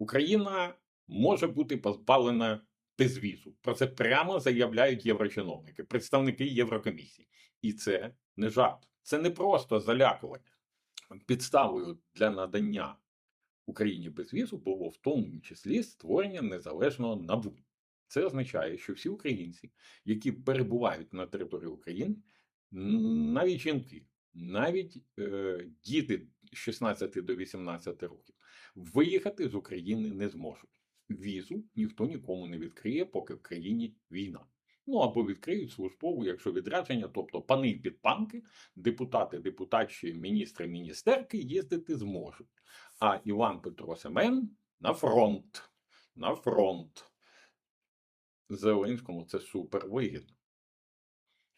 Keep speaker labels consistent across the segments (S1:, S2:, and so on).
S1: Україна може бути позбавлена безвізу. Про це прямо заявляють єврочиновники, представники Єврокомісії. І це не жарт, це не просто залякування. Підставою для надання Україні безвізу було в тому числі створення незалежного НАБУ. Це означає, що всі українці, які перебувають на території України, навіть жінки, навіть е, діти з 16 до 18 років, виїхати з України не зможуть. Візу ніхто нікому не відкриє, поки в країні війна. Ну або відкриють службову, якщо відрядження, тобто пани і підпанки, депутати, депутатші, міністри, міністерки їздити зможуть. А Іван Петро Семен на фронт. На фронт. Зеленському це супер вигідно.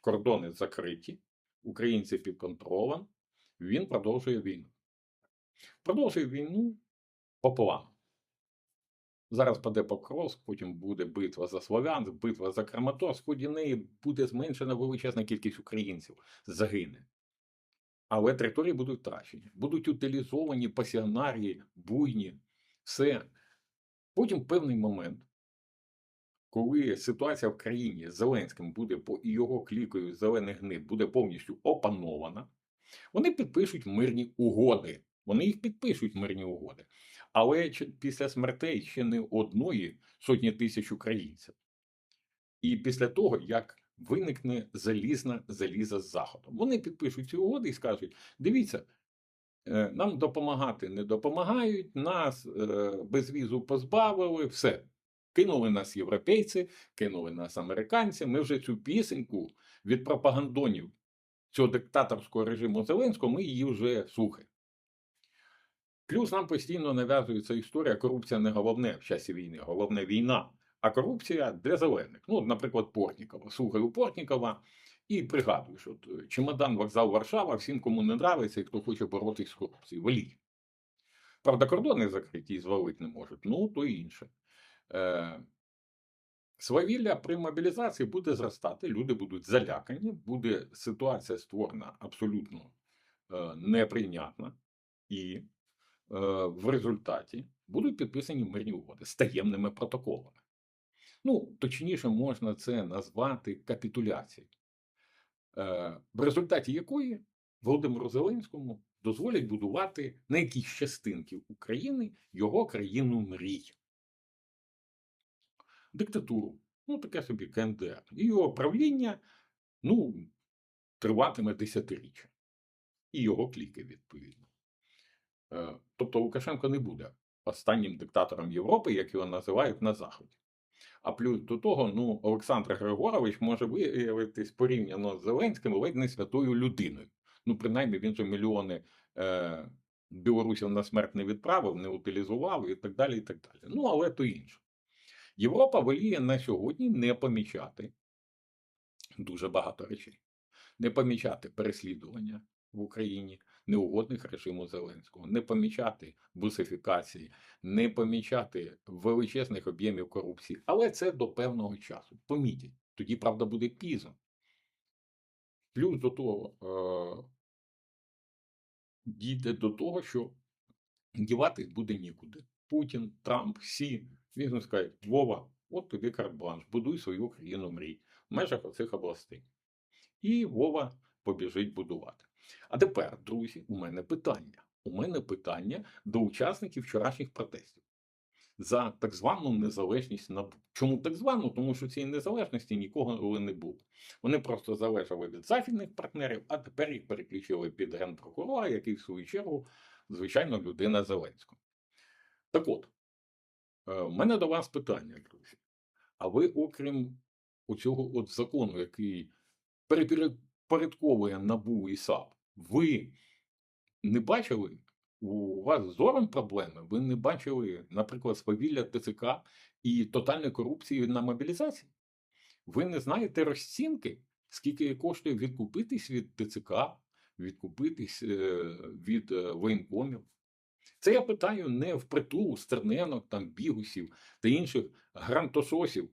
S1: Кордони закриті, українці під контролем. Він продовжує війну. Продовжує війну по плану. Зараз паде Покровськ, потім буде битва за Слов'янськ, битва за Краматорськ, в неї буде зменшена величезна кількість українців, загине. Але території будуть втрачені, будуть утилізовані пасіонарії, буйні, все. Потім в певний момент, коли ситуація в країні з Зеленським буде по і його клікою зелених гнид буде повністю опанована, вони підпишуть мирні угоди. Вони їх підпишуть мирні угоди. Але після смертей ще не одної сотні тисяч українців. І після того, як виникне залізна заліза з заходу, вони підпишуть ці угоди і скажуть: дивіться, е, нам допомагати не допомагають, нас е, безвізу позбавили, все. Кинули нас європейці, кинули нас американці. Ми вже цю пісеньку від пропагандонів цього диктаторського режиму Зеленського, ми її вже слухаємо. Плюс нам постійно нав'язується історія, корупція не головне в часі війни, головне війна. А корупція для зелених. Ну, наприклад, Портнікова. Слухаю Портнікова і пригадую, що е, чемодан вокзал Варшава, всім, кому не нравиться і хто хоче боротися з корупцією, валіть. Правда, кордони закриті і звалити не можуть, ну то інше. Е, свавілля при мобілізації буде зростати, люди будуть залякані, буде ситуація створена абсолютно е, неприйнятна, і е, в результаті будуть підписані мирні угоди з таємними протоколами. Ну, точніше, можна це назвати капітуляцією, в результаті якої Володимиру Зеленському дозволять будувати на якійсь частинки України його країну мрій. Диктатуру, ну таке собі КНДР. І його правління ну, триватиме десятиріччя. І його кліки, відповідно. Е, Тобто Лукашенко не буде останнім диктатором Європи, як його називають на Заході. А плюс до того, ну, Олександр Григорович може виявитись порівняно з Зеленським ледь не святою людиною. Ну, принаймні, він же мільйони е, білорусів на смерть не відправив, не утилізував і так далі. і так далі. Ну, але то інше. Європа воліє на сьогодні не помічати дуже багато речей. Не помічати переслідування в Україні неугодних режиму Зеленського, не помічати бусифікації, не помічати величезних об'ємів корупції. Але це до певного часу. Помітять. Тоді, правда, буде пізно. Плюс до того е- дійде до того, що діватись буде нікуди. Путін, Трамп, всі він скаже, Вова, от тобі карт-бланш, будуй свою країну мрій в межах оцих областей. І Вова побіжить будувати. А тепер, друзі, у мене питання. У мене питання до учасників вчорашніх протестів за так звану незалежність НАБУ. Чому так звану? Тому що цієї незалежності нікого не було. Вони просто залежали від західних партнерів, а тепер їх переключили під генпрокурора, який в свою чергу, звичайно, людина Зеленського. Так от, у мене до вас питання, друзі. А ви, окрім оцього от закону, який перепорядковує НАБУ і САП, ви не бачили у вас зором проблеми? Ви не бачили, наприклад, свавілля ТЦК і тотальної корупції на мобілізації? Ви не знаєте розцінки, скільки коштує відкупитись від ТЦК, відкупитись е, від е, воєнкомів? Це я питаю не впритул стерненок, там, бігусів та інших грантососів,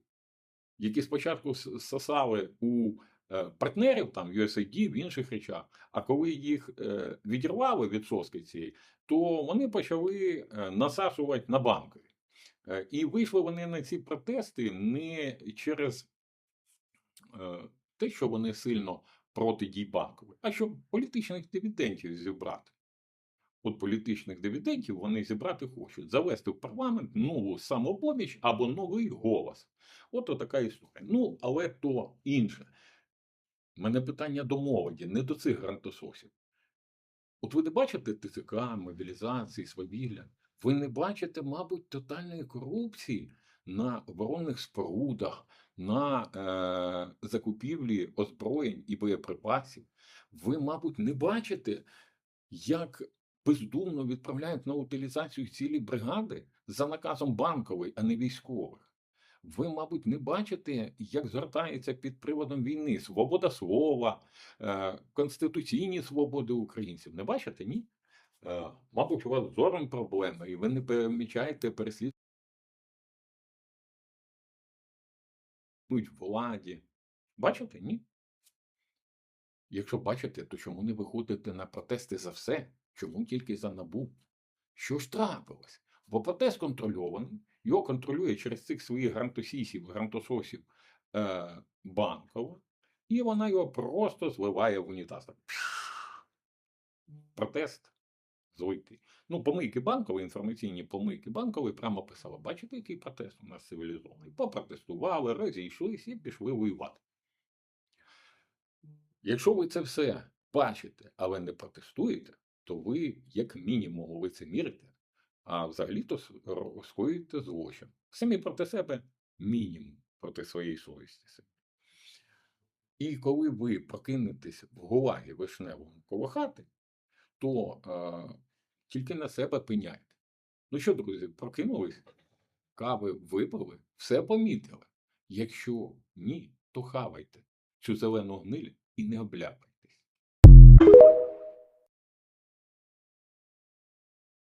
S1: які спочатку сосали у е, партнерів, там, USAID, в інших речах, а коли їх е, відірвали від соски цієї, то вони почали е, насаджувати на банкові. Е, І вийшли вони на ці протести не через те, що вони сильно проти дій банкової, а щоб політичних дивідендів зібрати. От політичних дивідендів вони зібрати хочуть, завести в парламент нову самопоміч або новий голос. От така історія. Ну, але то інше. У мене питання до молоді, не до цих грантососів. От ви не бачите ТЦК, мобілізації, свавілля. Ви не бачите, мабуть, тотальної корупції на оборонних спорудах, на е, закупівлі озброєнь і боєприпасів. Ви, мабуть, не бачите, як бездумно відправляють на утилізацію цілі бригади за наказом банкової, а не військових. Ви, мабуть, не бачите, як звертається під приводом війни свобода слова, е, конституційні свободи українців. Не бачите, ні? Е, Мабуть, у вас зором проблеми, і ви не помічаєте переслідують владі. Бачите, ні? Якщо бачите, то чому не виходите на протести за все? Чому тільки за набу? Що ж трапилось? Бо протест контрольований, його контролює через цих своїх грантосісів, грантососів е, банкова, і вона його просто зливає в унітаз. Протест злитий. Ну, помийки банкові, інформаційні помийки банкові прямо писали, бачите, який протест у нас цивілізований. Попротестували, розійшлись і пішли воювати. Якщо ви це все бачите, але не протестуєте, то ви, як мінімум, лицемірите, а взагалі-то с- ро- скоїте злочин. Самі проти себе мінімум проти своєї совісті. І коли ви прокинетесь в гулагі вишневому коло хати, то е, тільки на себе пеняйте. Ну що, друзі, прокинулись, кави випили, все помітили. Якщо ні, то хавайте цю зелену гниль і не обляпайте.